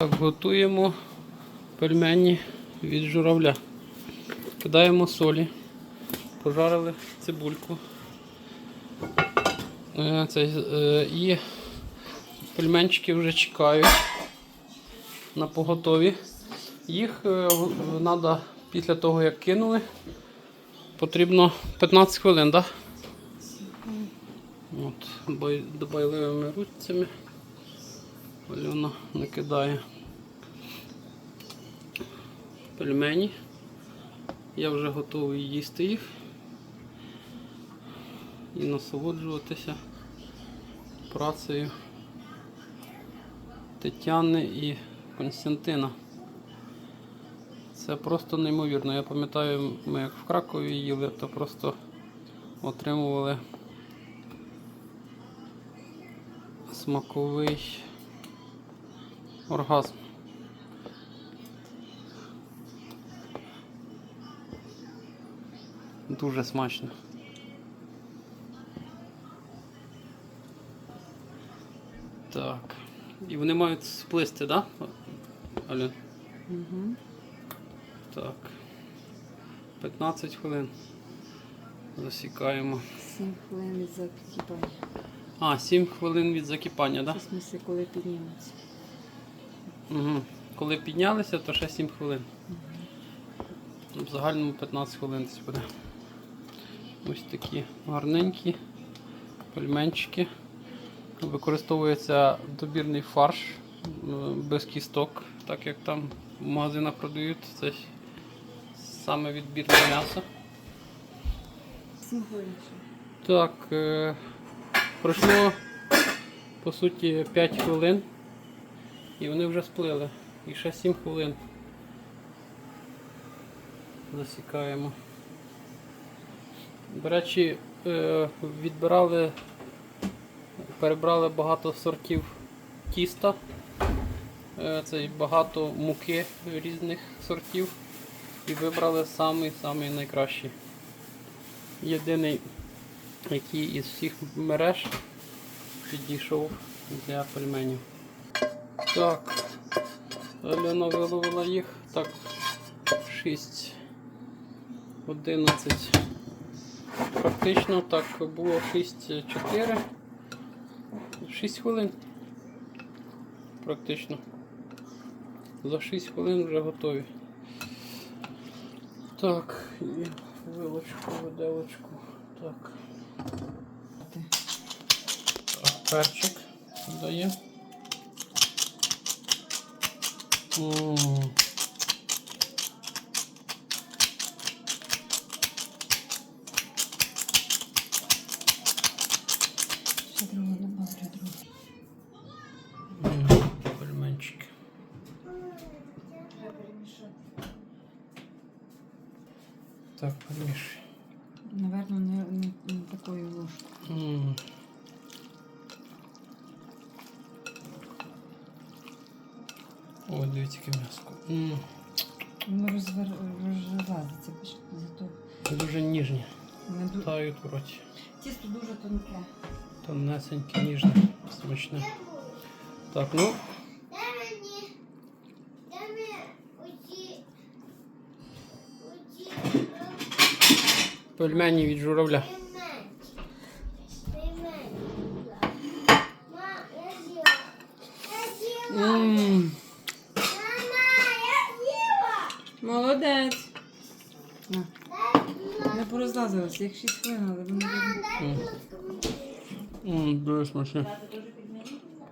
Так, готуємо пельмені від журавля. Кидаємо солі, пожарили цибульку. Е, Це, е, і пельменчики вже чекають на поготові. Їх треба після того, як кинули, потрібно 15 хвилин, так? От, добайливими руцями. Альона накидає пельмені. Я вже готовий їсти їх і насолоджуватися працею Тетяни і Константина. Це просто неймовірно. Я пам'ятаю, ми як в Кракові їли, то просто отримували смаковий оргазм. Дуже смачно. Так. І вони мають сплисти, так? Да? Алін? Угу. Так. 15 хвилин. Засікаємо. 7 хвилин від закипання. А, 7 хвилин від закипання, так? Це в смысле, коли підніметься. Угу. Коли піднялися, то ще 7 хвилин. В загальному 15 хвилин десь буде. Ось такі гарненькі пельменчики. Використовується добірний фарш е, без кісток, так як там в магазинах продають. Це саме відбірне м'ясо. 7 хвилин ще. Так, е, пройшло по суті 5 хвилин і вони вже сплили. І ще 7 хвилин. Засікаємо. До речі, е, відбирали, перебрали багато сортів тіста. Е, Це багато муки різних сортів. І вибрали самий-самий найкращий. Єдиний який із всіх мереж підійшов для пельменів. Так, Альона виловила їх. Так, 6, 11. Практично так було 6, 4. 6 хвилин. Практично. За 6 хвилин вже готові. Так, і вилочку, виделочку. Так. Перчик дає. Так, помішуй. Наверно, не, не, не такою ложкою. М. Ой, дивіться, яке м'яско. М, Воно розвер... розлазиться, бачиш, зато Дуже ніжні. не ду... Тають в роті. Тісто дуже тонке. Тонесеньке, ніжне, смачне. Так, ну, Дай мені, дай мені оці, оці пельмені від журавля. пельменчики. Пельменчики. Мам, я з'їла. Я з'їла. М, Мама, я з'їла. Молодець. На. Дай, Не порозлазилась, як 6 хвилин, але вони. Дуже смачне. дуже